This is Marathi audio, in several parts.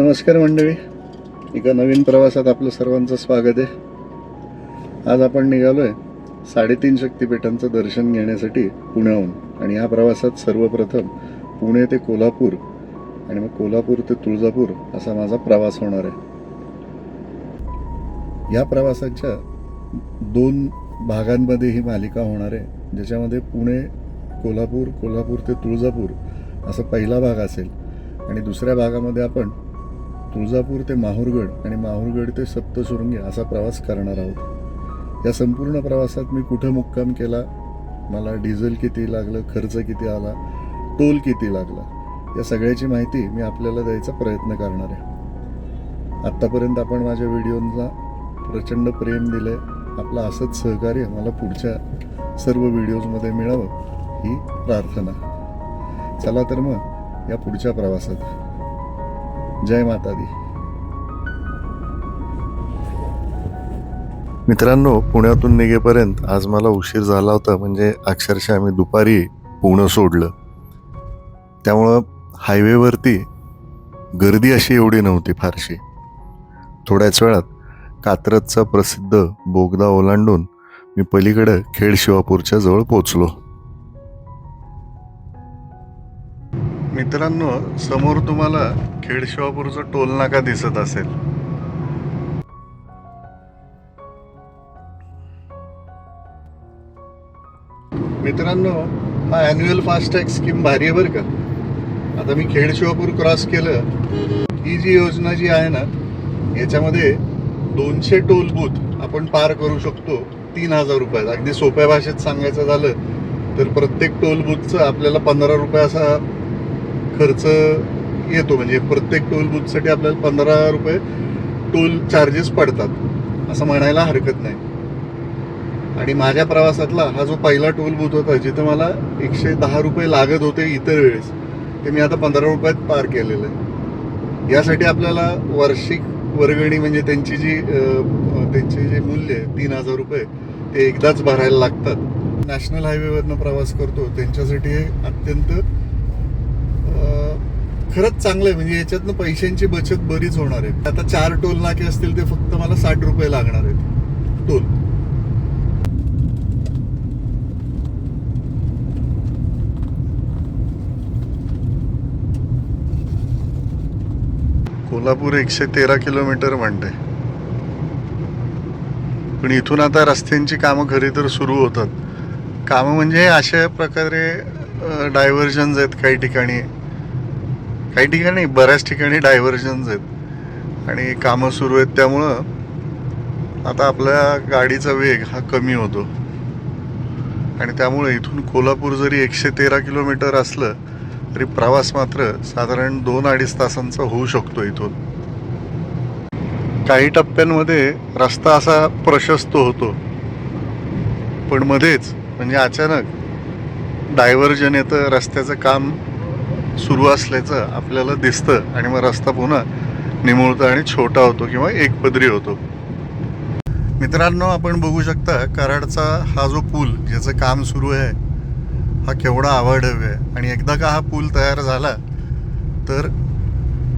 नमस्कार मंडळी. एका नवीन प्रवासात आपलं सर्वांचं स्वागत आहे. आज आपण निघालो आहे साडेतीन शक्तिपीठांचं दर्शन घेण्यासाठी पुण्याहून. आणि या प्रवासात सर्वप्रथम पुणे ते कोल्हापूर आणि मग कोल्हापूर ते तुळजापूर असा माझा प्रवास होणार आहे. या प्रवासाच्या दोन भागांमध्ये ही मालिका होणार आहे. ज्याच्यामध्ये पुणे कोल्हापूर कोल्हापूर ते तुळजापूर असा पहिला भाग असेल. आणि दुसऱ्या भागामध्ये आपण तुळजापूर ते माहूरगड आणि माहूरगड ते सप्तशृंगी असा प्रवास करणार आहोत. या संपूर्ण प्रवासात मी कुठं मुक्काम केला? मला डिझेल किती लागलं? खर्च किती आला? टोल किती लागला? या सगळ्याची माहिती मी आपल्याला द्यायचा प्रयत्न करणार आहे. आत्तापर्यंत आपण माझ्या व्हिडिओंना प्रचंड प्रेम दिलं आहे आपलं असंच सहकार्य मला पुढच्या सर्व व्हिडिओजमध्ये मिळावं ही प्रार्थना. चला तर मग या पुढच्या प्रवासात. जय माता दी मित्रांनो पुण्यातून निघेपर्यंत आज मला उशीर झाला होता म्हणजे अक्षरशः आम्ही दुपारी पुणं सोडलं. त्यामुळं हायवेवरती गर्दी अशी एवढी नव्हती फारशी. थोड्याच वेळात कात्रजचा प्रसिद्ध बोगदा ओलांडून मी पलीकडं खेड शिवापूरच्या जवळ पोचलो. मित्रांनो समोर तुम्हाला खेडशिवापूरचा टोलनाका टोल नाका दिसत असेल. मित्रांनो हा अॅन्युअल फास्टॅग स्कीम भारी आहे बरं का. आता मी खेडशिवापूर क्रॉस केलं. ही जी योजना जी आहे ना याच्यामध्ये दोनशे टोल बूथ आपण पार करू शकतो तीन हजार रुपयात. अगदी सोप्या भाषेत सांगायचं झालं तर प्रत्येक टोल बूथचं आपल्याला पंधरा रुपये असा खर्च येतो. म्हणजे प्रत्येक टोल बूथसाठी आपल्याला पंधरा रुपये टोल चार्जेस पडतात. असं म्हणायला हरकत नाही. आणि माझ्या प्रवासातला हा जो पहिला टोल बूथ होता जिथं मला एकशे दहा रुपये लागत होते इतर वेळेस ते मी आता पंधरा रुपयात पार केलेलं आहे. यासाठी आपल्याला वार्षिक वर्गणी म्हणजे त्यांची जी त्यांचे जे मूल्य आहे तीन हजार रुपये ते एकदाच भरायला लागतात. नॅशनल हायवेवरनं प्रवास करतो. त्यांच्यासाठी हे अत्यंत खरंच चांगलं आहे म्हणजे याच्यातनं पैशांची बचत बरीच होणार आहे. आता चार टोल नाके असतील ते फक्त मला साठ रुपये लागणार आहेत. टोल. कोल्हापूर एकशे तेरा किलोमीटर म्हणते पण इथून आता रस्त्यांची कामं खरी तर सुरू होतात. कामं म्हणजे अशा प्रकारे डायव्हर्जन्स आहेत काही ठिकाणी. काही ठिकाणी बऱ्याच ठिकाणी डायव्हर्जन्स आहेत. आणि कामं सुरू आहेत त्यामुळं आता आपल्या गाडीचा वेग हा कमी होतो. आणि त्यामुळे इथून कोल्हापूर जरी एकशे तेरा किलोमीटर असलं तरी प्रवास मात्र साधारण दोन अडीच तासांचा होऊ शकतो इथून. काही टप्प्यांमध्ये रस्ता असा प्रशस्त होतो. पण मध्येच म्हणजे अचानक डायव्हर्जन येतं रस्त्याचं काम सुरू असल्याचं आपल्याला दिसतं आणि मग रस्ता पुन्हा निमुळतो आणि छोटा होतो किंवा एकपदरी होतो. मित्रांनो आपण बघू शकता कराडचा हा जो पूल ज्याचं काम सुरू आहे हा केवढा आवडव्य आहे. आणि एकदा का हा पूल तयार झाला तर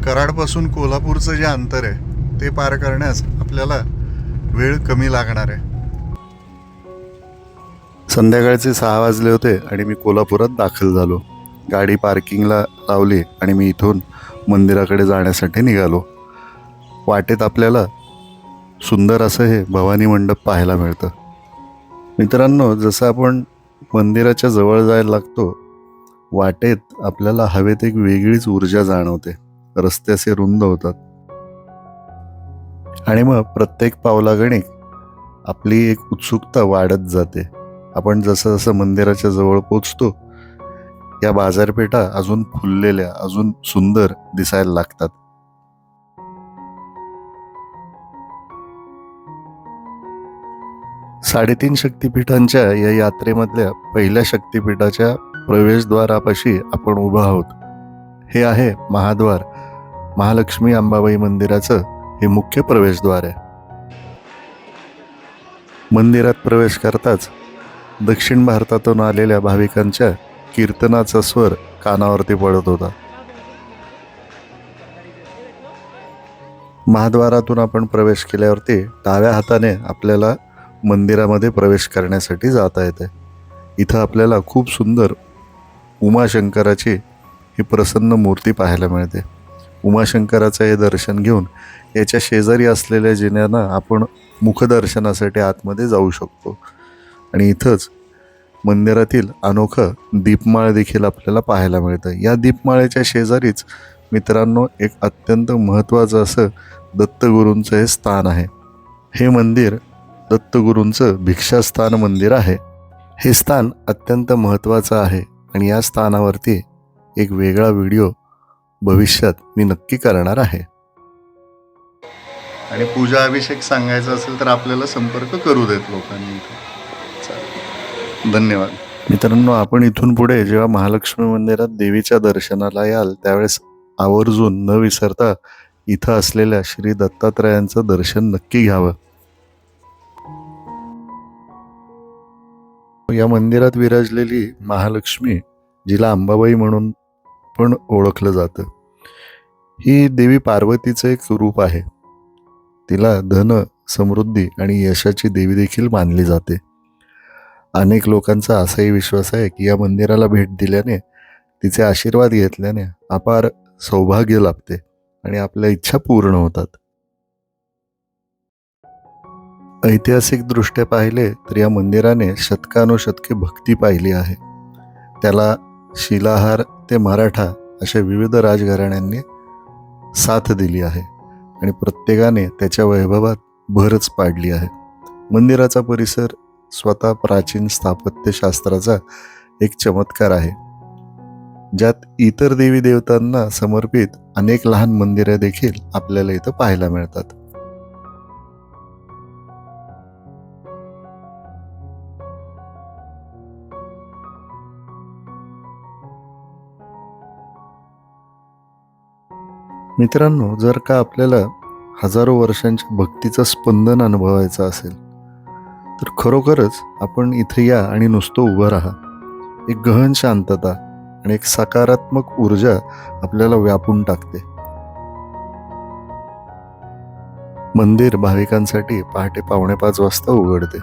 कराडपासून कोल्हापूरचं जे अंतर आहे ते पार करण्यास आपल्याला वेळ कमी लागणार आहे. संध्याकाळचे सहा वाजले होते आणि मी कोल्हापुरात दाखल झालो. गाडी पार्किंगला लावली आणि मी इथून मंदिराकडे जाण्यासाठी निघालो. वाटेत आपल्याला सुंदर असं हे भवानी मंडप पाहायला मिळतं. मित्रांनो जसं आपण मंदिराच्या जवळ जायला लागतो वाटेत आपल्याला हवेत एक वेगळीच ऊर्जा जाणवते. रस्ते असे रुंद होतात. आणि मग प्रत्येक पावलागणिक आपली एक उत्सुकता वाढत जाते. आपण जसं जसं मंदिराच्या जवळ पोचतो या बाजारपेठा अजून फुललेल्या अजून सुंदर दिसायला लागतात. साडेतीन शक्तिपीठांच्या या यात्रेमधल्या पहिल्या शक्तिपीठाच्या प्रवेशद्वारापाशी आपण उभं आहोत. हे आहे महाद्वार. महालक्ष्मी अंबाबाई मंदिराचं हे मुख्य प्रवेशद्वार आहे. मंदिरात प्रवेश करताच दक्षिण भारतातून आलेल्या भाविकांच्या कीर्तनाचा स्वर कानावरती पडत होता. महाद्वारातून आपण प्रवेश केल्यावरती डाव्या हाताने आपल्याला मंदिरामध्ये प्रवेश करण्यासाठी जाता येते. इथं आपल्याला खूप सुंदर उमाशंकराची ही प्रसन्न मूर्ती पाहायला मिळते. उमाशंकराचं हे दर्शन घेऊन याच्या शेजारी असलेल्या जिन्यानं आपण मुखदर्शनासाठी आतमध्ये जाऊ शकतो. आणि इथंच मंदिरातील अनोखं दीपमाळ देखील आपल्याला पाहायला मिळतं. या दीपमाळेच्या शेजारीच मित्रांनो एक अत्यंत महत्त्वाचं असं दत्तगुरूंचं हे स्थान आहे. हे मंदिर दत्तगुरूंचं भिक्षास्थान मंदिर आहे. हे स्थान अत्यंत महत्त्वाचं आहे आणि या स्थानावरती एक वेगळा व्हिडिओ भविष्यात मी नक्की करणार आहे. आणि पूजा अभिषेक सांगायचा असेल तर आपल्याला संपर्क करू देत लोकांनी धन्यवाद. मित्रांनो आपण इथून पुढे जेव्हा महालक्ष्मी मंदिरात देवीच्या दर्शनाला याल त्यावेळेस आवर्जून न विसरता इथं असलेल्या श्री दत्तात्रयांचं दर्शन नक्की घ्यावं. या मंदिरात विराजलेली महालक्ष्मी जिला अंबाबाई म्हणून पण ओळखलं जातं. ही देवी पार्वतीचं एक रूप आहे. तिला धन समृद्धी आणि यशाची देवी देखील मानली जाते. अनेक लोकांचा असाही विश्वास आहे की या मंदिराला भेट दिल्याने तिचे आशीर्वाद घेतल्याने अपार सौभाग्य लाभते आणि आपल्या इच्छा पूर्ण होतात. ऐतिहासिकदृष्ट्या पाहिले तर या मंदिराने शतकानुशतके भक्ती पाहिली आहे. त्याला शिलाहार ते मराठा अशा विविध राजघराण्यांनी साथ दिली आहे आणि प्रत्येकाने त्याच्या वैभवात भरच पाडली आहे. मंदिराचा परिसर स्वतः प्राचीन स्थापत्यशास्त्राचा एक चमत्कार आहे ज्यात इतर देवी देवतांना समर्पित अनेक लहान मंदिरे देखील आपल्याला इथं पाहायला मिळतात. मित्रांनो जर का आपल्याला हजारो वर्षांच्या भक्तीचं स्पंदन अनुभवायचं असेल तर खरोखरच आपण इथे या आणि नुसतं उभं राहा. एक गहन शांतता आणि एक सकारात्मक ऊर्जा आपल्याला व्यापून टाकते. मंदिर भाविकांसाठी पहाटे पावणे पाच वाजता उघडते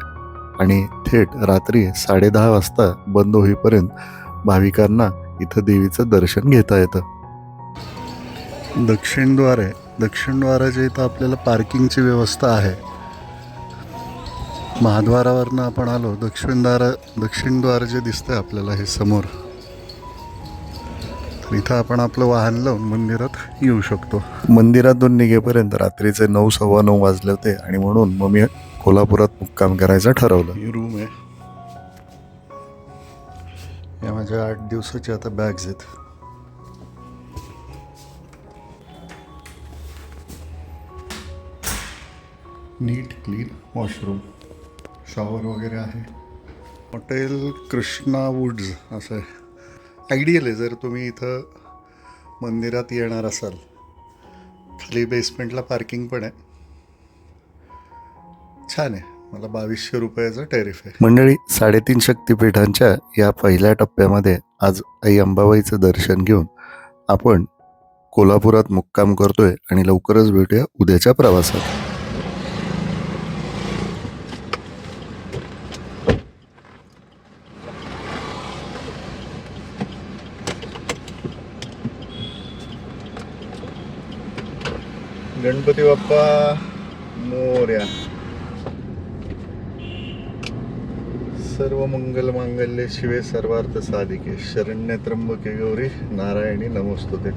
आणि थेट रात्री साडेदहा वाजता बंद होईपर्यंत भाविकांना इथं देवीचं दर्शन घेता येतं. दक्षिणद्वार आहे दक्षिणद्वाराच्या इथं आपल्याला पार्किंगची व्यवस्था आहे. महाद्वारावरनं आपण आलो दक्षिणद्वार दक्षिणद्वार जे दिसतंय आपल्याला हे समोर तर इथं आपण आपलं वाहन लावून मंदिरात येऊ शकतो. मंदिरातून निघेपर्यंत रात्रीचे नऊ सव्वा नऊ वाजले होते आणि म्हणून मग मी कोल्हापुरात मुक्काम करायचं ठरवलं. ही रूम आहे. या माझ्या आठ दिवसाच्या आता बॅग्स आहेत. नीट क्लीन वॉशरूम शॉवर वगैरे आहे. हॉटेल कृष्णा वुड्स असं आहे. आयडियल आहे जर तुम्ही इथं मंदिरात येणार असाल. खाली बेसमेंटला पार्किंग पण आहे. छान आहे. मला बावीसशे रुपयाचं टॅरिफ आहे. मंडळी साडेतीन शक्तिपीठांच्या या पहिल्या टप्प्यामध्ये आज आई अंबाबाईचं दर्शन घेऊन आपण कोल्हापुरात मुक्काम करतोय आणि लवकरच भेटूया उद्याच्या प्रवासात. गणपती बाप्पा मोर्या सर्व मंगल मांगल्य शिवे सर्वार्थ साधिके शरण्य त्र्यंबके गौरी नारायणी नमस्तुते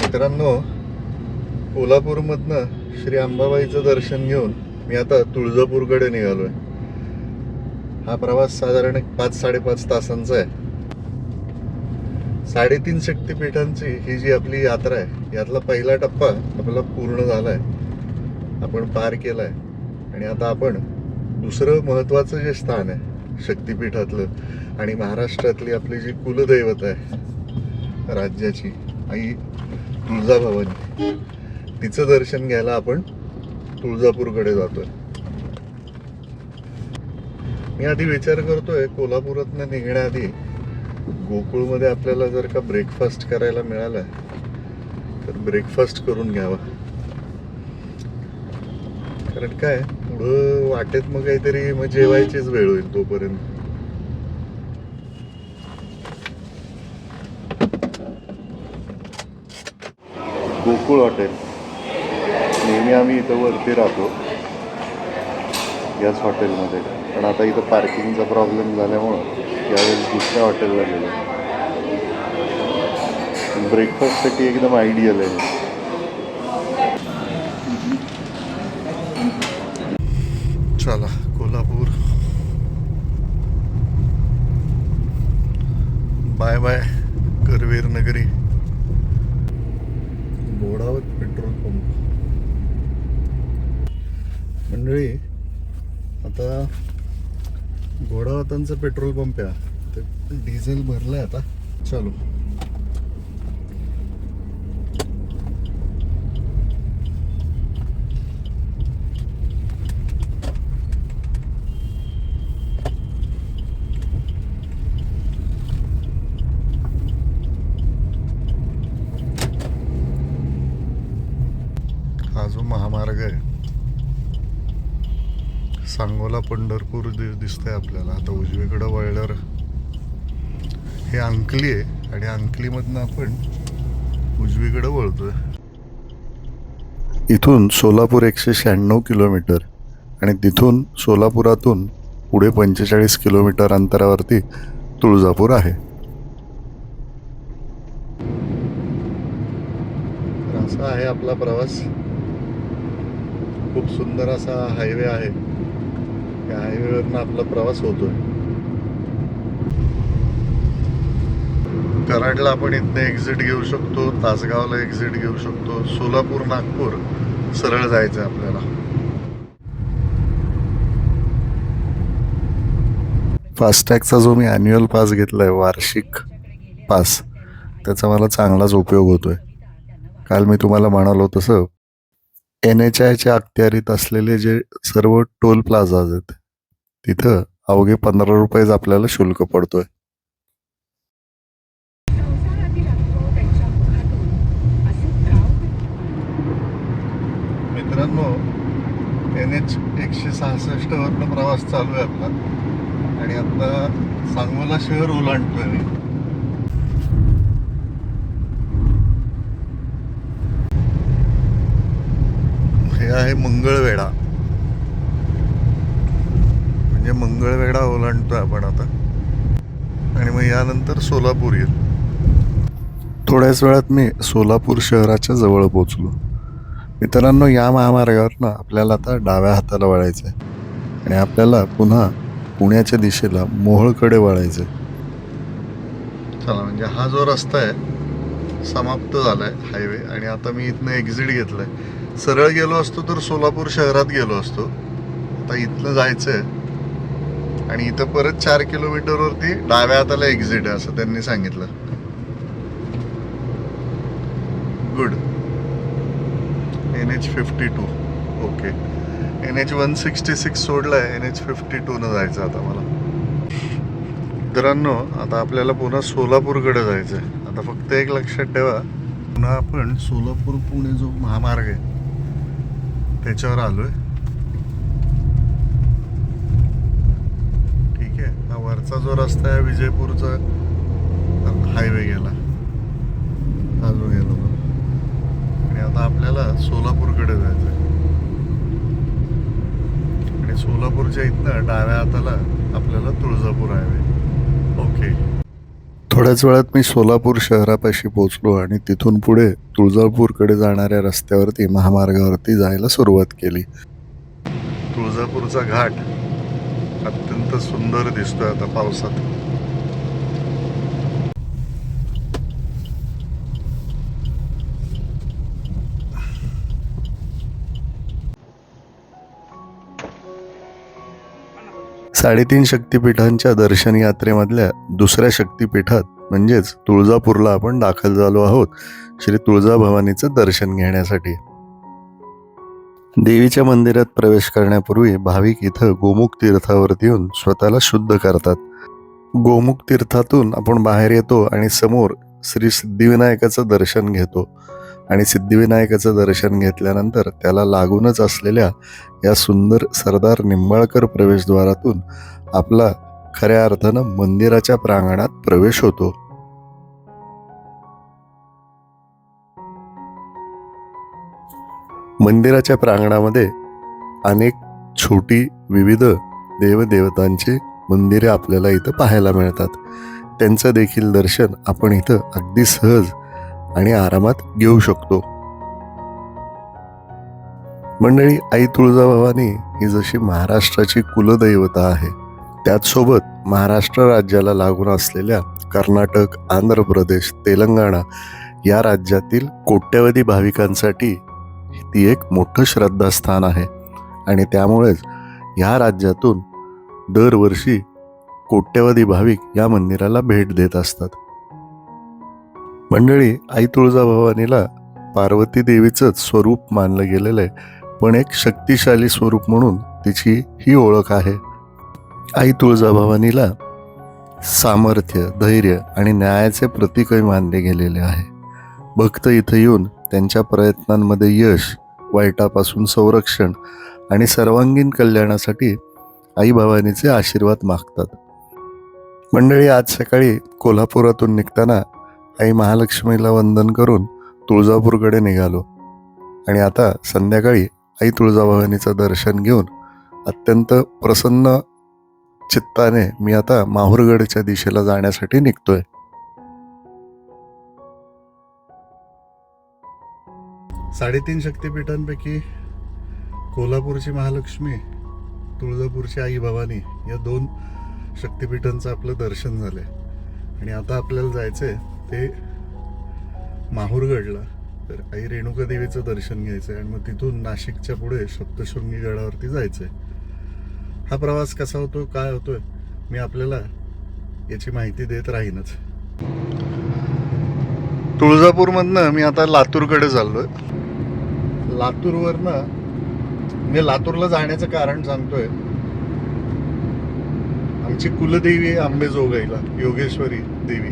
मित्रांनो कोल्हापूरमधनं श्री अंबाबाईचं दर्शन घेऊन मी आता तुळजापूरकडे निघालोय. हा प्रवास साधारण एक पाच साडेपाच तासांचा आहे. साडेतीन शक्तिपीठांची ही जी आपली यात्रा आहे यातला पहिला टप्पा आपला पूर्ण झालाय. आपण पार केलाय. आणि आता आपण दुसरं महत्त्वाचं जे स्थान आहे शक्तिपीठातलं आणि महाराष्ट्रातली आपली जी कुलदैवत आहे राज्याची आई तुळजाभवानी तिचं दर्शन घ्यायला आपण तुळजापूरकडे जातोय. मी आधी विचार करतोय कोल्हापुरातनं निघण्याआधी गोकुळमध्ये आपल्याला जर का ब्रेकफास्ट करायला मिळाला तर ब्रेकफास्ट करून घ्यावा. कारण काय पुढं वाटेत मग काहीतरी मग जेवायचीच वेळ होईल तोपर्यंत. गोकुळ हॉटेल. नेहमी आम्ही इथं वरती राहतो याच हॉटेलमध्ये. पण आता इथं पार्किंगचा प्रॉब्लेम झाल्यामुळं यावेळेस दुसऱ्या हॉटेलला गेलो. ब्रेकफास्टसाठी एकदम आयडियल आहे चला कोल्हापूर बाय बाय करवीर नगरी बोडावत पेट्रोल पंप मंडळी आता घोडावतांचा पेट्रोल पंप आहे ते डिझेल भरलंय आता. चालू. हा जो महामार्ग आहे सांगोला पंढरपूर दि- दिसतंय आपल्याला. आता उजवीकडं वळल्यावर हे अंकली आहे आणि अंकलीमधनं आपण उजवीकडं वळतोय. इथून सोलापूर एकशे शहाण्णव किलोमीटर आणि तिथून सोलापुरातून पुढे पंचेचाळीस किलोमीटर अंतरावरती तुळजापूर आहे. असा आहे आपला प्रवास. खूप सुंदर असा हायवे आहे. या हायवेवरनं आपला प्रवास होतोय. कराडला आपण इथनं एक्झिट घेऊ शकतो तासगावला एक्झिट घेऊ शकतो सोलापूर नागपूर सरळ जायचं आपल्याला. फास्टॅगचा जो मी ॲन्युअल पास घेतला आहे वार्षिक पास त्याचा मला चांगलाच उपयोग होतोय. काल मी तुम्हाला म्हणालो तसं एन एच आयच्या अखत्यारीत असलेले जे सर्व टोल प्लाझाज आहेत तिथं अवघे पंधरा रुपयेच आपल्याला शुल्क पडतोय. मित्रांनो एन एच एकशे सहासष्ट वरनं प्रवास चालू आहे आपला आणि आता सांगोला शहर ओलांडतोय मी. हे आहे मंगळवेढा. म्हणजे मंगळवेढा ओलांडतो आपण आता. आणि मग यानंतर सोलापूर येईल. थोड्याच वेळात मी सोलापूर शहराच्या जवळ पोचलो मित्रांनो या महामार्गावरनं आपल्याला आता डाव्या हाताला वळायचं आहे आणि आपल्याला पुन्हा पुण्याच्या दिशेला मोहळकडे वळायचं आहे चला म्हणजे हा जो रस्ता आहे समाप्त झाला आहे हायवे. आणि आता मी इथनं एक्झिट घेतलं आहे सरळ गेलो असतो तर सोलापूर शहरात गेलो असतो. आता इथनं जायचं आहे आणि इथं परत चार किलोमीटरवरती डाव्या हाताला एक्झिट आहे असं त्यांनी सांगितलं. Good N H fifty two okay N H one sixty six सोडलाय. N H fifty टूनं जायचं आता मला. मित्रांनो आता आपल्याला पुन्हा सोलापूरकडे जायचं आहे आता फक्त एक लक्षात ठेवा. पुन्हा आपण सोलापूर पुणे जो महामार्ग आहे त्याच्यावर आलो आहे हा वरचा जो रस्ता आहे विजयपूरचा हायवे गेला. जो गेला. आणि आता आपल्याला सोलापूरकडे जायचं आहे आणि सोलापूरच्या इथनं डाव्या हाताला आपल्याला तुळजापूर हायवे ओके थोड्याच वेळात मी सोलापूर शहरापाशी पोहोचलो आणि तिथून पुढे तुळजापूरकडे जाणाऱ्या रस्त्यावरती महामार्गावरती जायला सुरुवात केली. तुळजापूरचा घाट. अत्यंत सुंदर दिसतोय आता पावसात. साडेतीन शक्तिपीठांच्या दर्शन यात्रेमधल्या दुसऱ्या शक्तिपीठात म्हणजेच तुळजापूरला आपण दाखल झालो आहोत श्री तुळजाभवानीचं दर्शन घेण्यासाठी. देवीच्या मंदिरात प्रवेश करण्यापूर्वी भाविक इथं गोमुख तीर्थावरती येऊन स्वतःला शुद्ध करतात. गोमुख तीर्थातून आपण बाहेर येतो आणि समोर श्री सिद्धिविनायकाचं दर्शन घेतो. आणि सिद्धिविनायकाचं दर्शन घेतल्यानंतर त्याला लागूनच असलेल्या या सुंदर सरदार निंबाळकर प्रवेशद्वारातून आपला खऱ्या अर्थानं मंदिराच्या प्रांगणात प्रवेश होतो. मंदिराच्या प्रांगणामध्ये अनेक छोटी विविध देवदेवतांची मंदिरे आपल्याला इथं पाहायला मिळतात. त्यांचं देखील दर्शन आपण इथं अगदी सहज आणि आरामात घेऊ शकतो. मंडळी आई तुळजाभवानी ही जशी महाराष्ट्राची कुलदैवता आहे त्याचसोबत महाराष्ट्र राज्याला लागून असलेल्या कर्नाटक आंध्र प्रदेश तेलंगणा या राज्यातील कोट्यवधी भाविकांसाठी ती एक मोठं श्रद्धास्थान आहे. आणि त्यामुळेच या राज्यातून दरवर्षी कोट्यवधी भाविक या मंदिराला भेट देत असतात. मंडळी आई तुळजाभवानीला पार्वती देवीचंच स्वरूप मानलं गेलेलं आहे. पण एक शक्तिशाली स्वरूप म्हणून तिची ही ओळख आहे. आई तुळजाभवानीला सामर्थ्य धैर्य आणि न्यायाचे प्रतीकही मानले गेलेले आहे. भक्त इथं येऊन त्यांच्या प्रयत्नांमध्ये यश वाईटापासून संरक्षण आणि सर्वांगीण कल्याणासाठी आई भवानीचे आशीर्वाद मागतात. मंडळी आज सकाळी कोल्हापुरातून निघताना आई महालक्ष्मीला वंदन करून तुळजापूरकडे निघालो. आणि आता संध्याकाळी आई तुळजाभवानीचं दर्शन घेऊन अत्यंत प्रसन्न चित्ताने मी आता माहूरगडच्या दिशेला जाण्यासाठी निघतोय. साडेतीन शक्तिपीठांपैकी कोल्हापूरची महालक्ष्मी तुळजापूरची आई भवानी या दोन शक्तिपीठांचं आपलं दर्शन झालंय. आणि आता आपल्याला जायचंय ते माहूरगडला. तर आई रेणुका देवीचं दर्शन घ्यायचंय आणि मग तिथून नाशिकच्या पुढे सप्तशृंगी गडावरती जायचंय. हा प्रवास कसा होतो काय होतोय मी आपल्याला याची माहिती देत राहीनच. तुळजापूरमधनं मी आता लातूरकडे चाललोय. लातूरवरनं मी लातूरला जाण्याचं कारण सांगतोय. आमची कुलदेवी आहे आंबेजोगाईला योगेश्वरी देवी.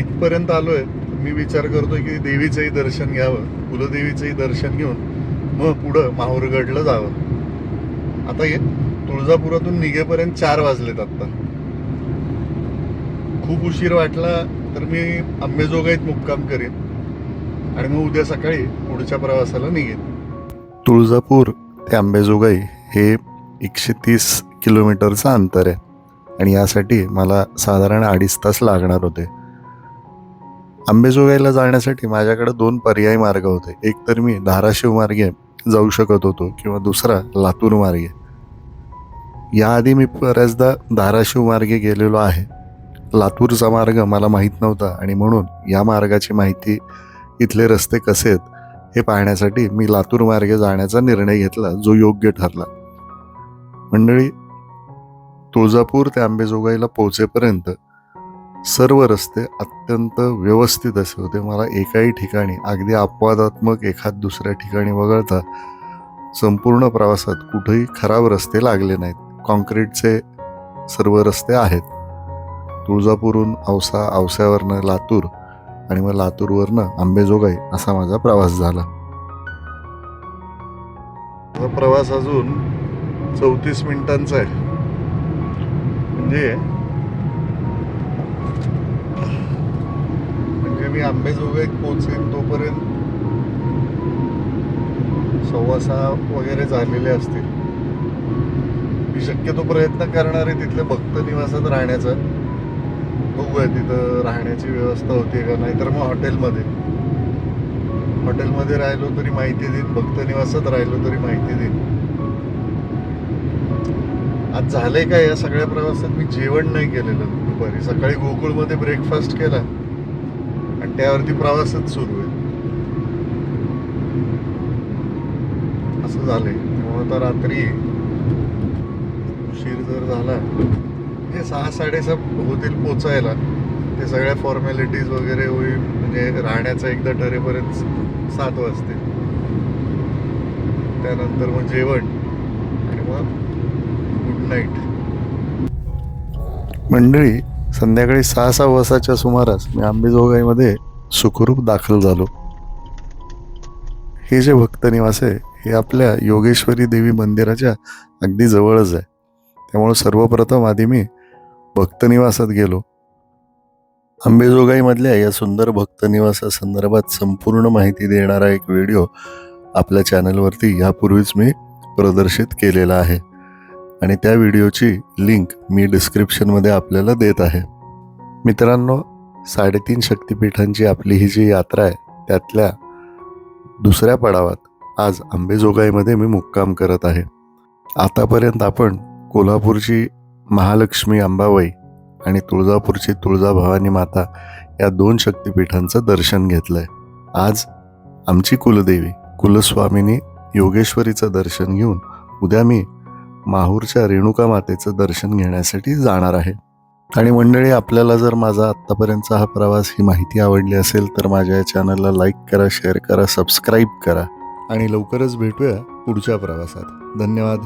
इथपर्यंत आलोय मी विचार करतोय की देवीचंही दर्शन घ्यावं कुलदेवीचंही दर्शन घेऊन मग पुढं माहूरगडला जावं. आता तुळजापुरातून निघेपर्यंत चार वाजलेत आत्ता. खूप उशीर वाटला तर मी आंबेजोगाईत मुक्काम करेन. आणि मग उद्या सकाळी पुढच्या प्रवासाला निघेल. तुळजापूर ते आंबेजोगाई हे एकशे तीस किलोमीटरचं अंतर आहे. आणि यासाठी मला साधारण अडीच तास लागणार होते. आंबेजोगाईला जाण्यासाठी माझ्याकडे दोन पर्यायी मार्ग होते. एक तर मी धाराशिव मार्गे जाऊ शकत होतो किंवा दुसरा लातूर मार्गे. याआधी मी बऱ्याचदा धाराशिव मार्गे गेलेलो आहे. लातूरचा मार्ग मला माहीत नव्हता आणि म्हणून या मार्गाची माहिती इथले रस्ते कसे आहेत हे पाहण्यासाठी मी लातूर मार्गे जाण्याचा निर्णय घेतला जो योग्य ठरला. मंडळी तुळजापूर ते आंबेजोगाईला पोहोचेपर्यंत सर्व रस्ते अत्यंत व्यवस्थित असे होते. मला एकाही ठिकाणी अगदी अपवादात्मक एखाद दुसऱ्या ठिकाणी वगळता संपूर्ण प्रवासात कुठेही खराब रस्ते लागले नाहीत. कॉन्क्रीटचे सर्व रस्ते आहेत. तुळजापूरहून औसा औस्यावरनं लातूर आणि मग लातूरवरनं आंबेजोगाई असा माझा प्रवास झाला. माझा प्रवास अजून चौतीस मिनिटांचा आहे. म्हणजे म्हणजे मी आंबेजोगाईत पोहोचेन तोपर्यंत सव्वा सहा वगैरे झालेले असतील. मी शक्यतो प्रयत्न करणार आहे तिथल्या भक्त निवासात राहण्याचा. बघूया तिथं राहण्याची व्यवस्था होती का नाही तर मग हॉटेलमध्ये. हॉटेलमध्ये राहिलो तरी माहिती देईन भक्त निवासात राहिलो तरी माहिती देईन. आज झालंय काय या सगळ्या प्रवासात? मी जेवण नाही केलेलं दुपारी. सकाळी गोकुळमध्ये ब्रेकफास्ट केला. आणि त्यावरती प्रवासच सुरू आहे. असं झालंय. आता रात्री उशीर जर झाला हे सहा साडेसहा होतील पोचायला. ते सगळ्या फॉर्मॅलिटीज वगैरे होईल. म्हणजे राहण्याचं एकदा ठरेपर्यंत सात वाजते त्यानंतर मग जेवण. आणि मग गुड नाईट मंडळी संध्याकाळी सहा सहा वाजताच्या सुमारास मी आंबेजोगाईमध्ये सुखरूप दाखल झालो. हे जे भक्त निवास आहे हे आपल्या योगेश्वरी देवी मंदिराच्या अगदी जवळच आहे. त्यामुळं सर्वप्रथम आधी मी भक्तनिवासात गेलो. अंबेजोगाईमधल्या या सुंदर भक्तनिवासासंदर्भात संपूर्ण माहिती देणारा एक व्हिडिओ आपल्या चॅनलवरती यापूर्वीच मी प्रदर्शित केलेला आहे. आणि त्या व्हिडिओची लिंक मी डिस्क्रिप्शनमध्ये आपल्याला देत आहे. मित्रांनो साडेतीन शक्तिपीठांची आपली ही जी यात्रा आहे त्यातल्या दुसऱ्या पडावात आज अंबेजोगाईमध्ये मी मुक्काम करत आहे. आतापर्यंत आपण कोल्हापूरची महालक्ष्मी अंबाबाई आणि तुळजापूरची तुळजाभवानी माता या दोन शक्तिपीठांचं दर्शन घेतलंय. आज आमची कुलदेवी कुलस्वामिनी योगेश्वरीचं दर्शन घेऊन उद्या मी माहूरच्या रेणुका मातेचं दर्शन घेण्यासाठी जाणार आहे. आणि मंडळी आपल्याला जर माझा आत्तापर्यंतचा हा प्रवास ही माहिती आवडली असेल तर माझ्या या चॅनलला लाईक करा शेअर करा सबस्क्राईब करा आणि लवकरच भेटूया पुढच्या प्रवासात. धन्यवाद.